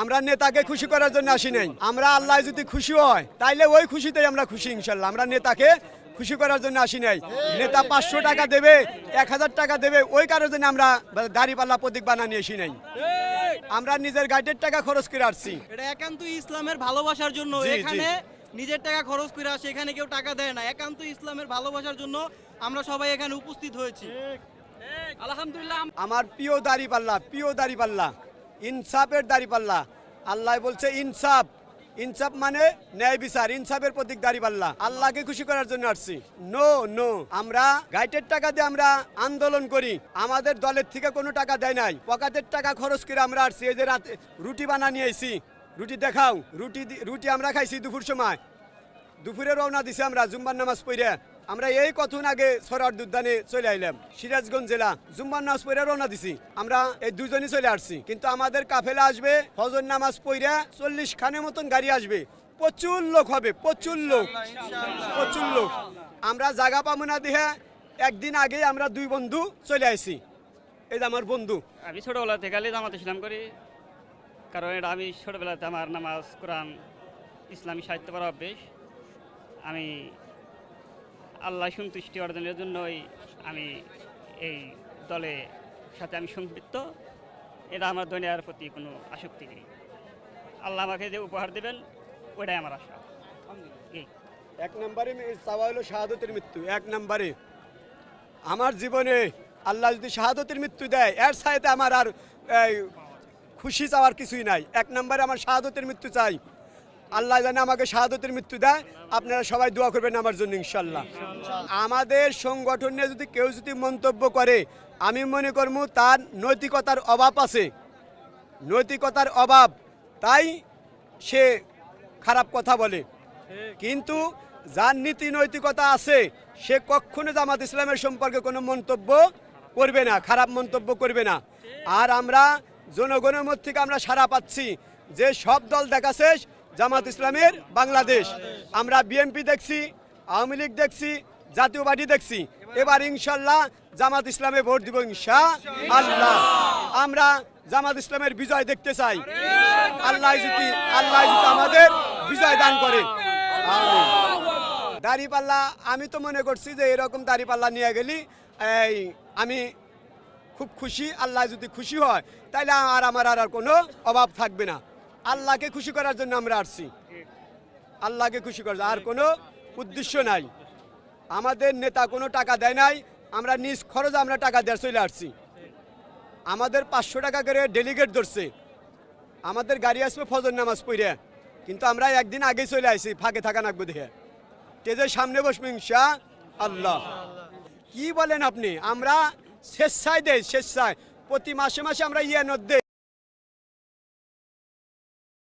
আমরা নেতাকে খুশি করার জন্য আসি নাই। আমরা আল্লাহ যদি খুশি হয় তাইলে ওই খুশিতেই আমরা খুশি ইনশাল্লাহ। আমরা নেতাকে খুশি করার জন্য আসি নাই। নেতা পাঁচশো টাকা দেবে এক হাজার টাকা দেবে ওই কারোর জন্য আমরা দাড়িপাল্লা প্রতীক বানানি আসি নাই। আমরা নিজের গাইডের টাকা খরচ করে আসছি। এটা একান্ত ইসলামের ভালোবাসার জন্য। এখানে নিজের টাকা খরচ করে আসে এখানে কেউ টাকা দেয় না। একান্ত ইসলামের ভালোবাসার জন্য আমরা সবাই এখানে উপস্থিত হয়েছি। আলহামদুলিল্লাহ আমার প্রিয় দাড়িপাল্লা প্রিয় দাড়িপাল্লা। ইনসাফের দাড়িপাল্লা। আল্লাহ বলছে ইনসাফ। ইনসাফ মানে ন্যায় বিচার, ইনসাফের প্রতীক দাঁড়িপাল্লা। আল্লাহকে খুশি করার জন্য আসছি। নো নো আমরা গাইটের টাকা দিয়ে আমরা আন্দোলন করি। আমাদের দলের থেকে কোনো টাকা দেয় নাই। পকাতের টাকা খরচ করে আমরা আসছি। এই যে রাতে রুটি বানা নিয়ে আইছি। রুটি দেখাও। রুটি রুটি আমরা খাইছি দুপুর সময়। দুপুরে রওনা দিছি আমরা জুম্বার নামাজ পড়ে। আমরা এই কতক্ষণ আগে সরার দুদ্দানে চলে আইলাম। সিরাজগঞ্জ জেলা জুম্বার নামাজ পড়ে রওনা দিছি। আমরা এই দুজনই চলে আসছি। কিন্তু আমাদের কাফেলা আসবে ফজর নামাজ পড়ে চল্লিশ খানের মতন গাড়ি আসবে। প্রচুর লোক হবে, প্রচুর লোক প্রচুর লোক। আমরা জায়গা পাবো না দিয়ে একদিন আগে আমরা দুই বন্ধু চলে আসছি এই যে আমার বন্ধু। আমি ছোটবেলা থেকে জামাত ইসলাম করি। কারণ এটা আমি ছোটবেলাতে আমার নামাজ, কোরআন, ইসলামী সাহিত্য পড়া অভ্যেস। আমি আল্লাহ সন্তুষ্টি অর্জনের জন্যই আমি এই দলে সাথে আমি সম্পৃক্ত। এটা আমার দুনিয়ার প্রতি কোনো আসক্তি নেই। আল্লাহ আমাকে যে উপহার দেবেন ওটাই আমার আশা। এই। এক নম্বরে চাওয়া হলো শাহাদতের মৃত্যু। এক নম্বরে আমার জীবনে আল্লাহ যদি শাহাদতের মৃত্যু দেয় এর সাথে আমার আর খুশি চাওয়ার কিছুই নাই। এক নম্বরে আমার শাহাদতের মৃত্যু চাই। আল্লাহ জানে আমাকে শাহাদতের মৃত্যু দেয়। আপনারা সবাই দোয়া করবেন আমার জন্য ইনশাল্লাহ আমাদের সংগঠন নিয়ে যদি কেউ যদি মন্তব্য করে, আমি মনে করব তার নৈতিকতার অভাব আছে। নৈতিকতার অভাব, তাই সে খারাপ কথা বলে। কিন্তু যার নীতি নৈতিকতা আছে, সে কখনো জামাত ইসলামের সম্পর্কে কোনো মন্তব্য করবে না, খারাপ মন্তব্য করবে না। আর আমরা জনগণের মধ্যে থেকে আমরা সারা পাচ্ছি যে সব দল দেখাচ্ছে জামাত ইসলামের বাংলাদেশ। আমরা বিএনপি দেখছি, আওয়ামী লীগ দেখছি জাতীয় পার্টি দেখছি। এবার ইনশাল্লাহ জামাত ইসলামে ভোট দিব ইনশা আল্লাহ আমরা জামাত ইসলামের বিজয় দেখতে চাই। আল্লাহ আল্লাহ আমাদের বিজয় দান করে। দাড়িপাল্লা, আমি তো মনে করছি যে এরকম দাড়িপাল্লা নিয়ে গেলি, এই, আমি খুব খুশি, আল্লাহ যদি খুশি হয় তাহলে আর আমার আর কোনো অভাব থাকবে না। আল্লাহকে খুশি করার জন্য আমরা আসছি। আল্লাহকে খুশি করার আর কোনো উদ্দেশ্য নাই। আমাদের নেতা কোনো টাকা দেয় নাই। আমরা নিজ খরচ আমরা টাকা দেওয়া চলে আসছি। আমাদের পাঁচশো টাকা করে ডেলিগেট ধরছে। আমাদের গাড়ি আসবে ফজর নামাজ পড়ে। কিন্তু আমরা একদিন আগে চলে আসি, ফাঁকে থাকা নাকবো দেখে। তেজের সামনে বসবো ইনশা আল্লাহ। কি বলেন আপনি? আমরা স্বেচ্ছায় দেই, স্বেচ্ছায়। প্রতি মাসে মাসে আমরা ইয়ে দেই।